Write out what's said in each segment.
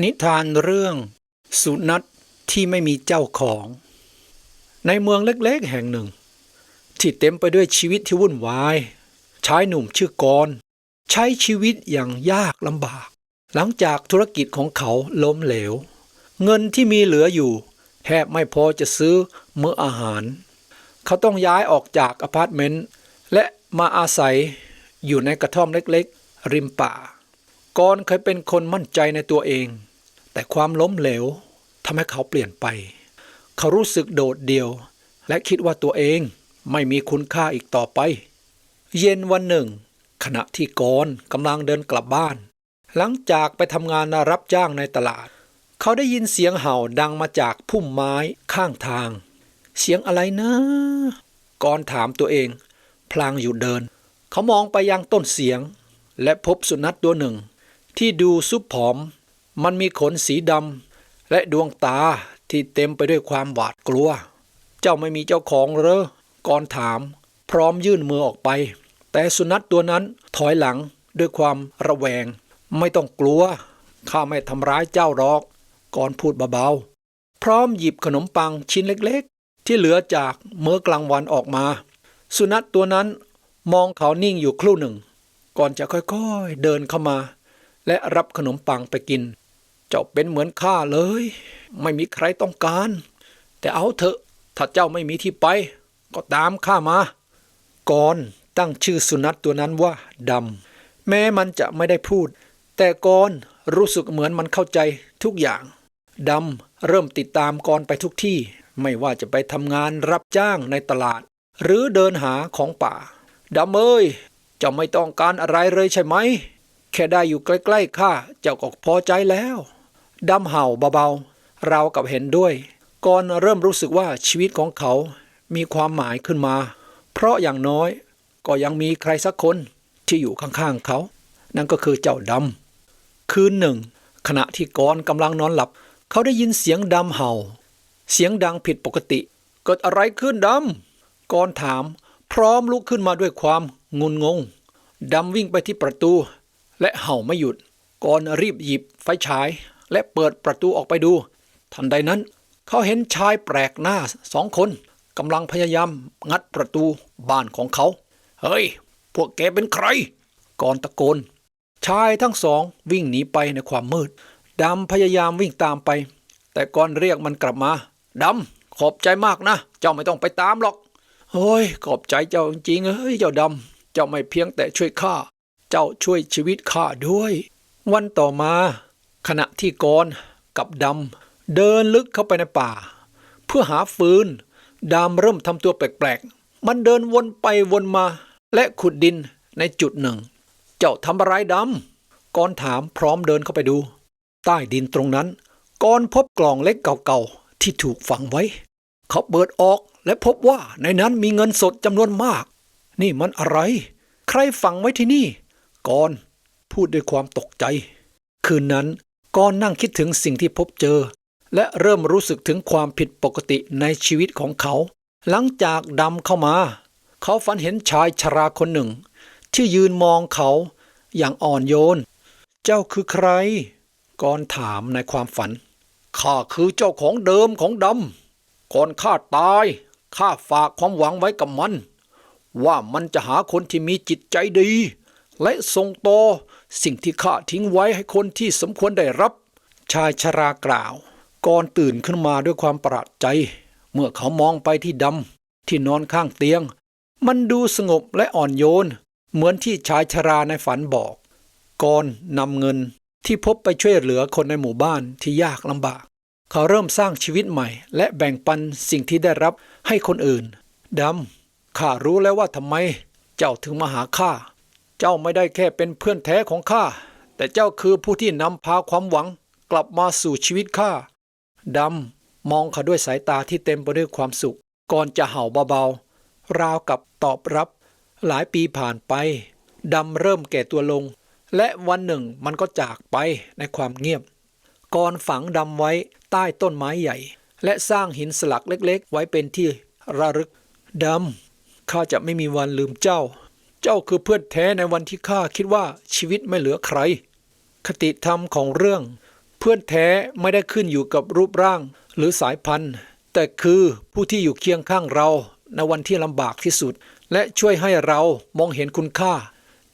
นิทานเรื่องสุนัขที่ไม่มีเจ้าของ ในเมืองเล็กๆแห่งหนึ่ง ที่เต็มไปด้วยชีวิตที่วุ่นวาย ชายหนุ่มชื่อกรณ์ใช้ชีวิตอย่างยากลำบาก หลังจากธุรกิจของเขาล้มเหลว เงินที่มีเหลืออยู่แทบไม่พอจะซื้อมื้ออาหาร เขาต้องย้ายออกจากอพาร์ตเมนต์และมาอาศัยอยู่ในกระท่อมเล็กๆ ริมป่า กรณ์เคยเป็นคนมั่นใจในตัวเอง แต่ความล้มเหลวทำให้เขาเปลี่ยนไป เขารู้สึกโดดเดี่ยว และคิดว่าตัวเองไม่มีคุณค่าอีกต่อไป เย็นวันหนึ่ง ขณะที่กรณ์กำลังเดินกลับบ้าน หลังจากไปทำงานรับจ้างในตลาด เขาได้ยินเสียงเห่าดังมาจากพุ่มไม้ข้างทาง เสียงอะไรนะกรณ์ถามตัวเอง พลางหยุดเดิน เขามองไปยังต้นเสียง และพบสุนัขตัวหนึ่ง ที่ดูซุบผอม มันมีขนสีดำและดวงตาที่เต็มไปด้วยความหวาดกลัว เจ้าไม่มีเจ้าของเหรอก่อนถาม พร้อมยื่นมือออกไป แต่สุนัขตัวนั้นถอยหลังด้วยความระแวง ไม่ต้องกลัว ข้าไม่ทำร้ายเจ้าหรอก ก่อนพูดเบาๆ พร้อมหยิบขนมปังชิ้นเล็กๆ ที่เหลือจากมื้อกลางวันออกมา สุนัขตัวนั้นมองเขานิ่งอยู่ครู่หนึ่ง ก่อนจะค่อยๆ เดินเข้ามา และรับขนมปังไปกิน เจ้าเป็นเหมือนข้าเลย ไม่มีใครต้องการ แต่เอาเถอะ ถ้าเจ้าไม่มีที่ไป ก็ตามข้ามา ก่อนตั้งชื่อสุนัขตัวนั้นว่าดำ แม้มันจะไม่ได้พูด แต่กอนรู้สึกเหมือนมันเข้าใจทุกอย่างดำเริ่มติดตามกอนไปทุกที่ ไม่ว่าจะไปทำงานรับจ้างในตลาด หรือเดินหาของป่าดำเอ้ยเจ้าไม่ต้องการอะไรเลยใช่ไหม แค่ได้อยู่ใกล้ๆข้าเจ้าก็พอใจแล้วดำเห่าเบาๆเรากับเห็นด้วยก่อนเริ่มรู้สึกว่าชีวิตของเขา มีความหมายขึ้นมา เพราะอย่างน้อยก็ยังมีใครสักคนที่อยู่ข้างๆเขา นั่นก็คือเจ้าดำคืนหนึ่ง ขณะที่กอนกำลังนอนหลับ เขาได้ยินเสียงดำเห่า เสียงดังผิดปกติ เกิดอะไรขึ้นดำกอนถาม พร้อมลุกขึ้นมาด้วยความงุนงงดำวิ่งไปที่ประตู และเห่าไม่หยุดกอนรีบหยิบไฟฉาย และเปิดประตูออกไปดู ทันใดนั้น เขาเห็นชายแปลกหน้าสองคนกำลังพยายามงัดประตูบ้านของเขา เฮ้ย พวกแกเป็นใคร ก่อนตะโกน ชายทั้งสองวิ่งหนีไปในความมืด ดำพยายามวิ่งตามไป แต่ก่อนเรียกมันกลับมา ดำ ขอบใจมากนะ เจ้าไม่ต้องไปตามหรอกโอ้ย ขอบใจเจ้าจริงเฮ้ย เจ้าดำ เจ้าไม่เพียงแต่ช่วยข้า เจ้าช่วยชีวิตข้าด้วย วันต่อมา ขณะที่กรกับดำเดินลึกเข้าไปในป่า เพื่อหาฟืนดำเริ่มทำตัวแปลกๆ มันเดินวนไปวนมา และขุดดินในจุดหนึ่ง เจ้าทำอะไรดำกอนถามพร้อมเดินเข้าไปดู ใต้ดินตรงนั้นกอนพบกล่องเล็กเก่าๆ ที่ถูกฝังไว้ เขาเปิดออกและพบว่าในนั้นมีเงินสดจำนวนมาก นี่มันอะไร ใครฝังไว้ที่นี่ กอนพูดด้วยความตกใจ คืนนั้นกอนนั่งคิดถึงสิ่งที่พบเจอ และเริ่มรู้สึกถึงความผิดปกติในชีวิตของเขา หลังจากดำเข้ามา เขาฝันเห็นชายชราคนหนึ่ง ที่ยืนมองเขาอย่างอ่อนโยน เจ้าคือใครกอนถามในความฝันข้าคือเจ้าของเดิมของดำก่อนข้าตายข้าฝากความหวังไว้กับมัน ว่ามันจะหาคนที่มีจิตใจดี และส่งต่อสิ่งที่ข้าทิ้งไว้ให้คนที่สมควรได้รับ ชายชรากล่าว ก่อนตื่นขึ้นมาด้วยความประหลาดใจ เมื่อเขามองไปที่ดำที่นอนข้างเตียง มันดูสงบและอ่อนโยน เหมือนที่ชายชราในฝันบอก ก่อนนำเงินที่พบไปช่วยเหลือคนในหมู่บ้านที่ยากลำบาก เขาเริ่มสร้างชีวิตใหม่ และแบ่งปันสิ่งที่ได้รับให้คนอื่นดำข้ารู้แล้วว่าทำไม เจ้าถึงมาหาข้า เจ้าไม่ได้แค่เป็นเพื่อนแท้ของข้า แต่เจ้าคือผู้ที่นำพาความหวังกลับมาสู่ชีวิตข้าดำมองเขาด้วยสายตาที่เต็มไปด้วยความสุข ก่อนจะเห่าเบาๆ ราวกับตอบรับ หลายปีผ่านไปดำเริ่มแก่ตัวลง และวันหนึ่งมันก็จากไปในความเงียบก่อนฝังดำไว้ใต้ต้นไม้ใหญ่ และสร้างหินสลักเล็กๆ ไว้เป็นที่ระลึกดำข้าจะไม่มีวันลืมเจ้า เจ้าคือเพื่อนแท้ในวันที่ข้าคิดว่าชีวิตไม่เหลือใคร คติธรรมของเรื่อง เพื่อนแท้ไม่ได้ขึ้นอยู่กับรูปร่างหรือสายพันธุ์ แต่คือผู้ที่อยู่เคียงข้างเราในวันที่ลำบากที่สุด และช่วยให้เรามองเห็นคุณค่า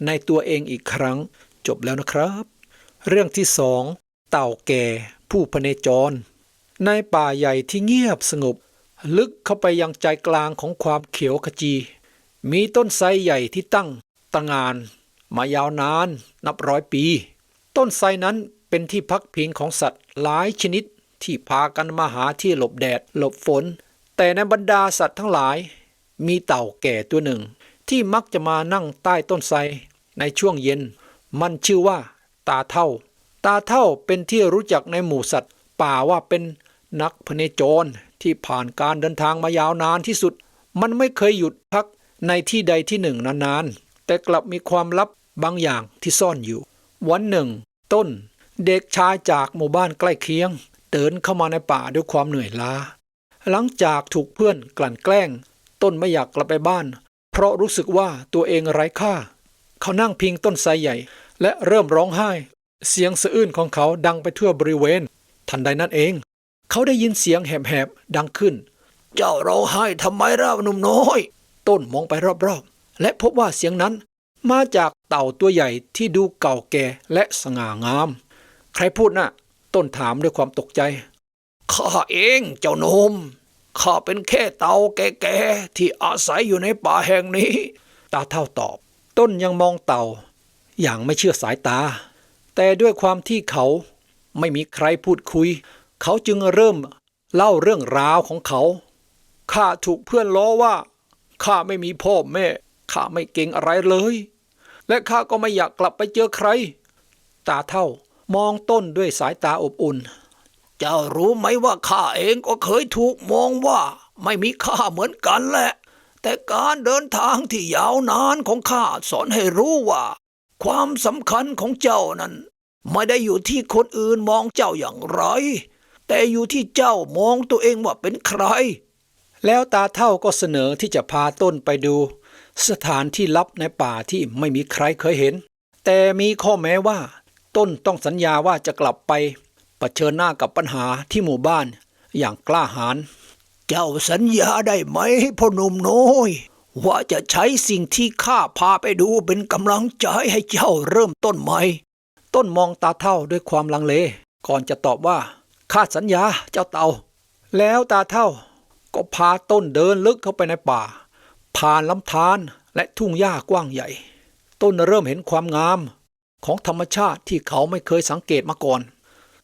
ในตัวเองอีกครั้ง จบแล้วนะครับ เรื่องที่สองเต่าแก่ผู้พเนจร ในป่าใหญ่ที่เงียบสงบ ลึกเข้าไปยังใจกลางของความเขียวขจี มีต้นไทรใหญ่ที่ตั้งตระหงาน มายาวนานนับร้อยปี ต้นไทรนั้นเป็นที่พักพิงของสัตว์หลายชนิดที่พากันมาหาที่หลบแดดหลบฝน แต่ในบรรดาสัตว์ทั้งหลาย มีเต่าแก่ตัวหนึ่ง ที่มักจะมานั่งใต้ต้นไทรในช่วงเย็น มันชื่อว่าตาเท่า ตาเท่าเป็นที่รู้จักในหมู่สัตว์ ป่าว่าเป็นนักพเนจรที่ผ่านการเดินทางมายาวนานที่สุด มันไม่เคยหยุดพัก ในที่ใดที่หนึ่งนานๆ แต่กลับมีความลับบางอย่างที่ซ่อนอยู่ วันหนึ่ง ต้น เด็กชายจากหมู่บ้านใกล้เคียง เดินเข้ามาในป่าด้วยความเหนื่อยล้า หลังจากถูกเพื่อนกลั่นแกล้ง ต้นไม่อยากกลับไปบ้าน เพราะรู้สึกว่าตัวเองไร้ค่า เขานั่งพิงต้นไทรใหญ่ และเริ่มร้องไห้ เสียงสะอื้นของเขาดังไปทั่วบริเวณ ทันใดนั้นเอง เขาได้ยินเสียงแหบๆดังขึ้น เจ้าร้องไห้ทำไมล่ะหนุ่มน้อย ต้นมองไปรอบๆ และพบว่าเสียงนั้นมาจากเต่าตัวใหญ่ที่ดูเก่าแก่และสง่างาม ใครพูดน่ะ ต้นถามด้วยความตกใจ ข้าเองเจ้านมข้าเป็นแค่เต่าแก่ๆที่อาศัยอยู่ในป่าแห่งนี้ ตาเท่าตอบ ต้นยังมองเต่า อย่างไม่เชื่อสายตา แต่ด้วยความที่เขาไม่มีใครพูดคุย เขาจึงเริ่มเล่าเรื่องราวของเขาข้าถูกเพื่อนล้อว่า ข้าไม่มีพ่อแม่ข้าไม่เก่งอะไรเลย และข้าก็ไม่อยากกลับไปเจอใคร ตาเท่ามองต้นด้วยสายตาอบอุ่น เจ้ารู้ไหมว่าข้าเองก็เคยถูกมองว่า ไม่มีค่าเหมือนกันแหละ แต่การเดินทางที่ยาวนานของข้าสอนให้รู้ว่า ความสำคัญของเจ้านั้น ไม่ได้อยู่ที่คนอื่นมองเจ้าอย่างไร แต่อยู่ที่เจ้ามองตัวเองว่าเป็นใคร แล้วตาเท่าก็เสนอที่จะพาต้นไปดู สถานที่ลับในป่าที่ไม่มีใครเคยเห็น แต่มีข้อแม้ว่า ต้นต้องสัญญาว่าจะกลับไปเผชิญหน้ากับปัญหาที่หมู่บ้านอย่างกล้าหาญเจ้าสัญญาได้ไหมพ่อหนุ่มน้อยว่าจะใช้สิ่งที่ข้าพาไปดูเป็นกำลังใจให้เจ้าเริ่มต้นใหม่ ต้นมองตาเท่าด้วยความลังเล ก่อนจะตอบว่าข้าสัญญาเจ้าเต่า แล้วตาเท่า ก็พาต้นเดินลึกเข้าไปในป่า ผ่านลำธารและทุ่งหญ้ากว้างใหญ่ ต้นเริ่มเห็นความงาม ของธรรมชาติที่เขาไม่เคยสังเกตมาก่อน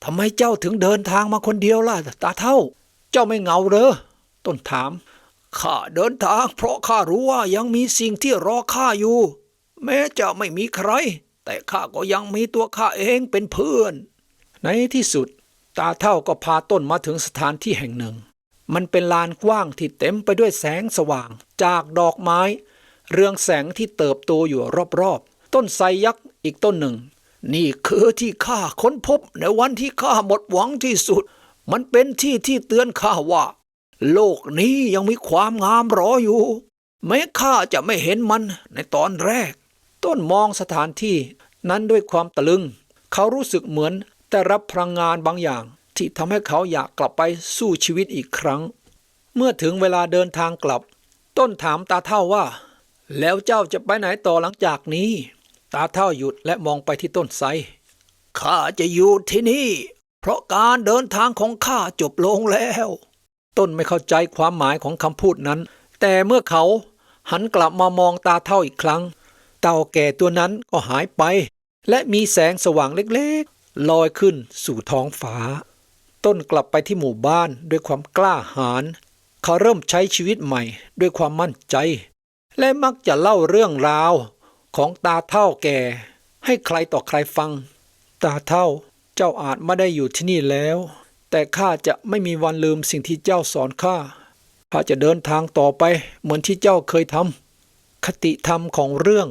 ทำไมเจ้าถึงเดินทางมาคนเดียวล่ะ ตาเท่า เจ้าไม่เหงาเหรอต้นถามข้าเดินทางเพราะข้ารู้ว่ายังมีสิ่งที่รอข้าอยู่ แม้จะไม่มีใคร แต่ข้าก็ยังมีตัวข้าเองเป็นเพื่อน ในที่สุด ตาเท่าก็พาต้นมาถึงสถานที่แห่งหนึ่ง มันเป็นลานกว้างที่เต็มไปด้วยแสงสว่าง จากดอกไม้ เรืองแสงที่เติบโตอยู่รอบๆ ต้นไทรยักษ์อีกต้นหนึ่ง นี่คือที่ข้าค้นพบในวันที่ข้าหมดหวังที่สุด มันเป็นที่ที่เตือนข้าว่า โลกนี้ยังมีความงามรออยู่ แม้ข้าจะไม่เห็นมันในตอนแรก ต้นมองสถานที่นั้นด้วยความตะลึง เขารู้สึกเหมือนแต่รับพลังงานบางอย่าง ที่ทำให้เขาอยากกลับไปสู้ชีวิตอีกครั้ง เมื่อถึงเวลาเดินทางกลับ ต้นถามตาเท่าว่า แล้วเจ้าจะไปไหนต่อหลังจากนี้ ตาเท่าหยุดและมองไปที่ต้นไทรข้าจะอยู่ที่นี่ เพราะการเดินทางของข้าจบลงแล้ว ต้นไม่เข้าใจความหมายของคำพูดนั้น แต่เมื่อเขาหันกลับมามองตาเท่าอีกครั้ง เต่าแก่ตัวนั้นก็หายไป และมีแสงสว่างเล็กๆ ลอยขึ้นสู่ท้องฟ้า ต้นกลับไปที่หมู่บ้านด้วยความกล้าหาญเขาเริ่มใช้ชีวิตใหม่ด้วยความมั่นใจ และมักจะเล่าเรื่องราว ของตาเท่าแก่ ให้ใครต่อใครฟัง ตาเท่าเจ้าอาจไม่ได้อยู่ที่นี่แล้ว แต่ข้าจะไม่มีวันลืมสิ่งที่เจ้าสอนข้าข้าจะเดินทางต่อไปเหมือนที่เจ้าเคยทำคติธรรมของเรื่อง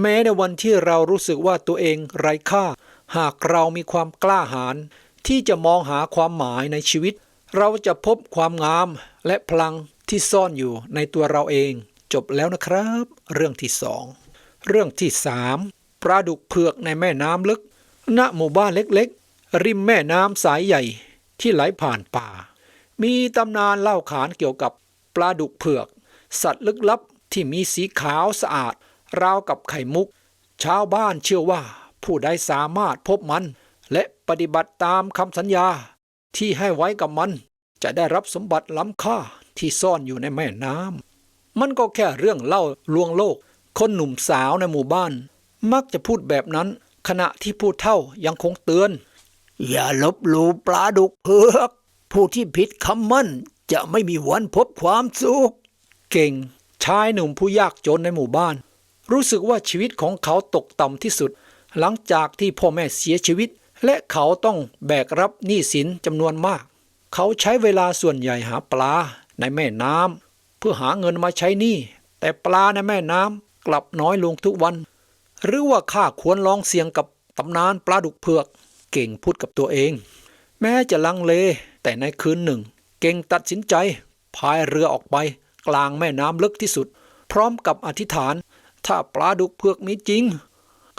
แม้ในวันที่เรารู้สึกว่าตัวเองไร้ค่า หากเรามีความกล้าหาญ ที่จะมองหาความหมายในชีวิต เราจะพบความงามและพลังที่ซ่อนอยู่ในตัวเราเอง จบแล้วนะครับ เรื่องที่สองเรื่องที่สามปลาดุกเผือกในแม่น้ำลึก ณหมู่บ้านเล็กๆ ริมแม่น้ำสายใหญ่ที่ไหลผ่านป่า มีตำนานเล่าขานเกี่ยวกับปลาดุกเผือก สัตว์ลึกลับที่มีสีขาวสะอาด ราวกับไข่มุก ชาวบ้านเชื่อว่าผู้ใดสามารถพบมัน และปฏิบัติตามคำสัญญาที่ให้ไว้กับมัน จะได้รับสมบัติล้ำค่าที่ซ่อนอยู่ในแม่น้ำมันก็แค่เรื่องเล่าลวงโลก คนหนุ่มสาวในหมู่บ้าน มักจะพูดแบบนั้น ขณะที่ผู้เฒ่ายังคงเตือน อย่าลบหลู่ปลาดุกเผือก ผู้ที่ผิดคำมั่นจะไม่มีวันพบความสุข เก่งชายหนุ่มผู้ยากจนในหมู่บ้าน รู้สึกว่าชีวิตของเขาตกต่ำที่สุด หลังจากที่พ่อแม่เสียชีวิต และเขาต้องแบกรับหนี้สินจำนวนมาก เขาใช้เวลาส่วนใหญ่หาปลาในแม่น้ำเพื่อหาเงินมาใช้หนี้แต่ปลาในแม่น้ำกลับน้อยลงทุกวัน หรือว่าข้าควรลองเสี่ยงกับตำนานปลาดุกเผือก เก่งพูดกับตัวเอง แม้จะลังเลแต่ในคืนหนึ่ง เก่งตัดสินใจพายเรือออกไป กลางแม่น้ำลึกที่สุด พร้อมกับอธิษฐาน ถ้าปลาดุกเผือกมีจริง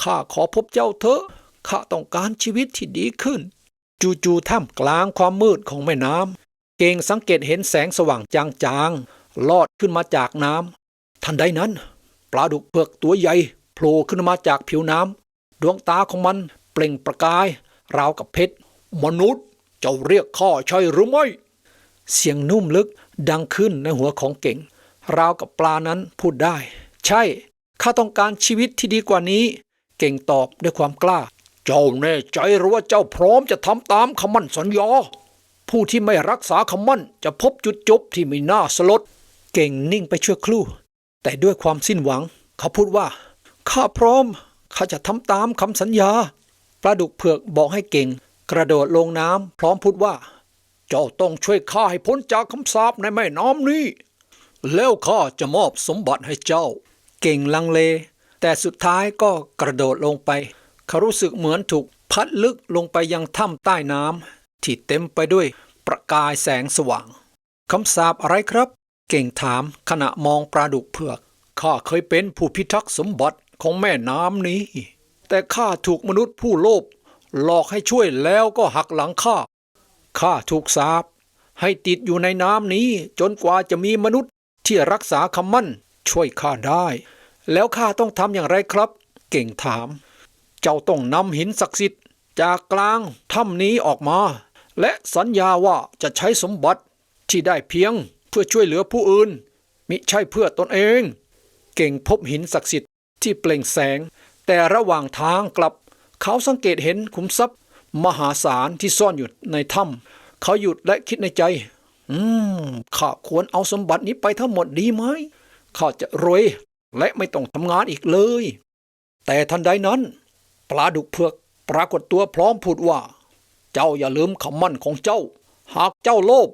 ข้าขอพบเจ้าเถอะ ข้าต้องการชีวิตที่ดีขึ้น จู่ๆท่ามกลางความมืดของแม่น้ำเก่งสังเกตเห็นแสงสว่างจางๆลอดขึ้นมาจากน้ำทันใดนั้น ปลาดุกเผือกตัวใหญ่โผล่ขึ้นมาจากผิวน้ำดวงตาของมันเปล่งประกาย ราวกับเพชรมนุษย์เจ้าเรียกข้าใช่หรือไม่ เสียงนุ่มลึกดังขึ้นในหัวของเก่ง ราวกับปลานั้นพูดได้ ใช่ ข้าต้องการชีวิตที่ดีกว่านี้ เก่งตอบด้วยความกล้า เจ้าแน่ใจหรือว่าเจ้าพร้อมจะทำตามคำมั่นสัญญา ผู้ที่ไม่รักษาคำมั่นจะพบจุดจบที่ไม่น่าสลด เก่งนิ่งไปชั่วครู่ แต่ด้วยความสิ้นหวัง เขาพูดว่า ข้าพร้อม ข้าจะทำตามคำสัญญา ปลาดุกเผือกบอกให้เก่ง กระโดดลงน้ำพร้อมพูดว่า เจ้าต้องช่วยข้าให้พ้นจากคำสาปในแม่น้ำนี้ แล้วข้าจะมอบสมบัติให้เจ้า เก่งลังเล แต่สุดท้ายก็กระโดดลงไป เขารู้สึกเหมือนถูกพัดลึกลงไปยังถ้ำใต้น้ำที่เต็มไปด้วยประกายแสงสว่างคำสาปอะไรครับ เก่งถามขณะมองปลาดุกเผือก ข้าเคยเป็นผู้พิทักษ์สมบัติของแม่น้ำนี้ แต่ข้าถูกมนุษย์ผู้โลภหลอกให้ช่วยแล้วก็หักหลังข้า ข้าถูกสาปให้ติดอยู่ในน้ำนี้จนกว่าจะมีมนุษย์ที่รักษาคำมั่นช่วยข้าได้ แล้วข้าต้องทำอย่างไรครับ เก่งถาม เจ้าต้องนำหินศักดิ์สิทธิ์จากกลางถ้ำนี้ออกมา และสัญญาว่าจะใช้สมบัติที่ได้เพียงเพื่อช่วยเหลือผู้อื่น มิใช่เพื่อตนเอง เก่งพบหินศักดิ์สิทธิ์ที่เปล่งแสง แต่ระหว่างทางกลับ เขาสังเกตเห็นขุมทรัพย์ มหาศาลที่ซ่อนอยู่ในถ้ำเขาหยุดและคิดในใจ อืมข้าควรเอาสมบัตินี้ไปทั้งหมดดีไหมข้าจะรวยและไม่ต้องทำงานอีกเลย แต่ทันใดนั้น ลาดุกเผือกปรากฏตัวพร้อมพูดว่า เจ้าอย่าลืมคำมั่นของเจ้า หากเจ้าโลภ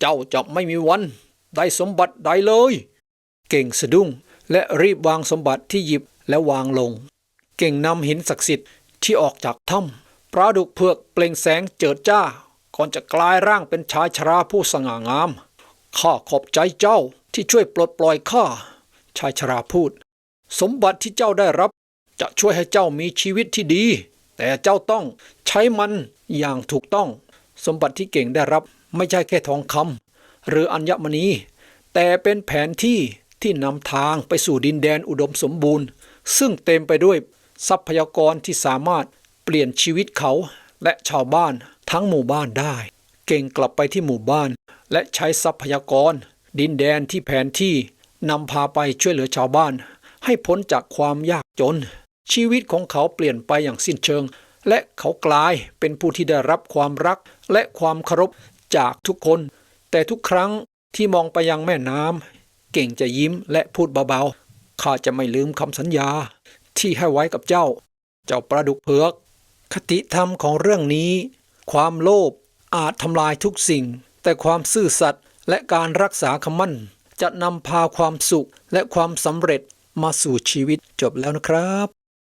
เจ้าจะไม่มีวัน ได้สมบัติใดเลย เก่งสะดุ้งและรีบวางสมบัติที่หยิบและวางลง เก่งนำหินศักดิ์สิทธิ์ที่ออกจากถ้ำปลาดุกเผือกเปล่งแสงเจิดจ้า ก่อนจะกลายร่างเป็นชายชราผู้สง่างาม ข้าขอบใจเจ้าที่ช่วยปลดปล่อยข้าชายชราพูด สมบัติที่เจ้าได้รับ จะช่วยให้เจ้ามีชีวิตที่ดี แต่เจ้าต้องใช้มันอย่างถูกต้อง สมบัติที่เก่งได้รับไม่ใช่แค่ทองคำหรืออัญมณี แต่เป็นแผนที่ที่นำทางไปสู่ดินแดนอุดมสมบูรณ์ ซึ่งเต็มไปด้วยทรัพยากรที่สามารถเปลี่ยนชีวิตเขาและชาวบ้านทั้งหมู่บ้านได้ เก่งกลับไปที่หมู่บ้าน และใช้ทรัพยากร ดินแดนที่แผนที่นำพาไปช่วยเหลือชาวบ้าน ให้พ้นจากความยากจน ชีวิตของเขาเปลี่ยนไปอย่างสิ้นเชิง และเขากลายเป็นผู้ที่ได้รับความรักและความเคารพจากทุกคน แต่ทุกครั้งที่มองไปยังแม่น้ำเก่งจะยิ้มและพูดเบาๆ ข้าจะไม่ลืมคำสัญญา ที่ให้ไว้กับเจ้า เจ้าปลาดุกเผือก คติธรรมของเรื่องนี้ ความโลภอาจทำลายทุกสิ่ง แต่ความซื่อสัตย์และการรักษาคำมั่น จะนำพาความสุขและความสำเร็จมาสู่ชีวิตจบแล้วนะครับ